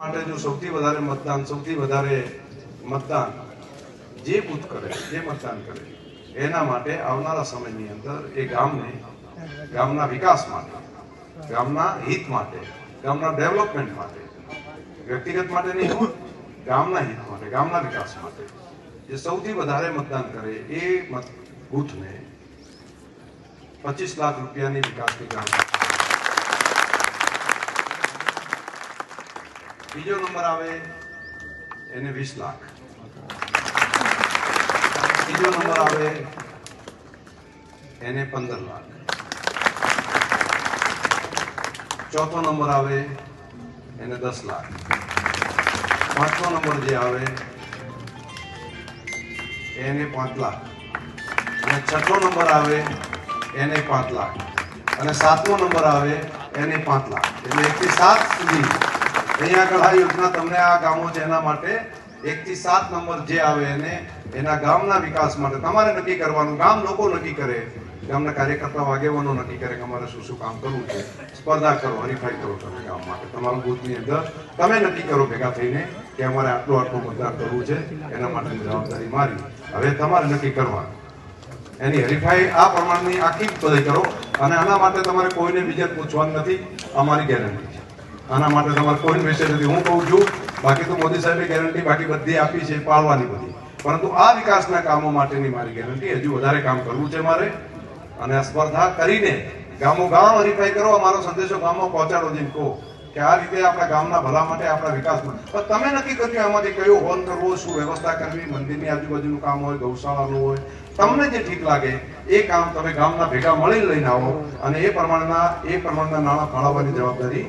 માટે જો સૌથી વધારે મતદાન, સૌથી વધારે મતદાન જે બુથ કરે, જે મતદાન કરે, એના માટે આવનારા સમયની અંદર એ ગામને, ગામના વિકાસ માટે, ગામના હિત માટે, ગામના ડેવલપમેન્ટ માટે, વ્યક્તિગત માટે નહીં ગામના હિત માટે, ગામના વિકાસ માટે જે સૌથી વધારે મતદાન કરે એ મત બુથને પચીસ લાખ રૂપિયાની વિકાસની ગ્રાન્ટ બીજો નંબર આવે એને વીસ લાખ. ત્રીજો નંબર આવે એને પંદર લાખ. ચોથો નંબર આવે એને દસ લાખ. પાંચમો નંબર જે આવે એને પાંચ લાખ. અને છઠ્ઠો નંબર આવે એને પાંચ લાખ. અને સાતમો નંબર આવે એને પાંચ લાખ. એટલે એકથી સાત સુધી અહીંયા આગળ આ યોજના તમને આ ગામો છે એના માટે એકથી સાત નંબર જે આવે એને, એના ગામના વિકાસ માટે તમારે નક્કી કરવાનું, ગામ લોકો નક્કી કરે, ગામના કાર્યકર્તાઓ આગેવાનો નક્કી કરે કે અમારે શું શું કામ કરવું છે. સ્પર્ધા કરો, હરીફાઈ કરો તમે ગામ માટે. તમારું બુથની અંદર તમે નક્કી કરો ભેગા થઈને કે અમારે આટલું આટલું મતદાન કરવું છે, એના માટેની જવાબદારી મારી. હવે તમારે નક્કી કરવાનું. એની હરીફાઈ આ પ્રમાણની આખી બધી કરો અને આના માટે તમારે કોઈને બીજે પૂછવાનું નથી. અમારી ગેરંટી છે. આના માટે તમારે કોઈ વિશે નથી. હું કહું છું, બાકી તો મોદી સાહેબે ગેરંટી બાકી બધી આપી છે પાળવાની બધી. પરંતુ આ વિકાસના કામો માટેની મારી ગેરંટી હજુ વધારે કામ કરવું છે મારે. અને સ્પર્ધા કરીને ગામો ગામ હરીફાઈ કરો મારો સંદેશો ગામમાં પહોંચાડો જેમ કહો. કે આ રીતે આપણા ગામના ભલા માટે આપણા વિકાસ માટે. તમે નક્કી કર્યું આમાંથી કયો હોલ કરવો, શું વ્યવસ્થા કરવી, મંદિરની આજુબાજુનું કામ હોય, ગૌશાળાનું હોય. તમને જે ઠીક લાગે, એ કામ તમે ગામના ભેગા મળી લઈને આવો અને એ પ્રમાણના એ પ્રમાણના નાણાં ફાળવવાની જવાબદારી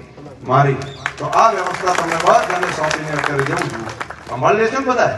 મારી. તો આ વ્યવસ્થા તમને બધાને સોંપીને અત્યારે જવું છું સંભાળી લેશો ને બધા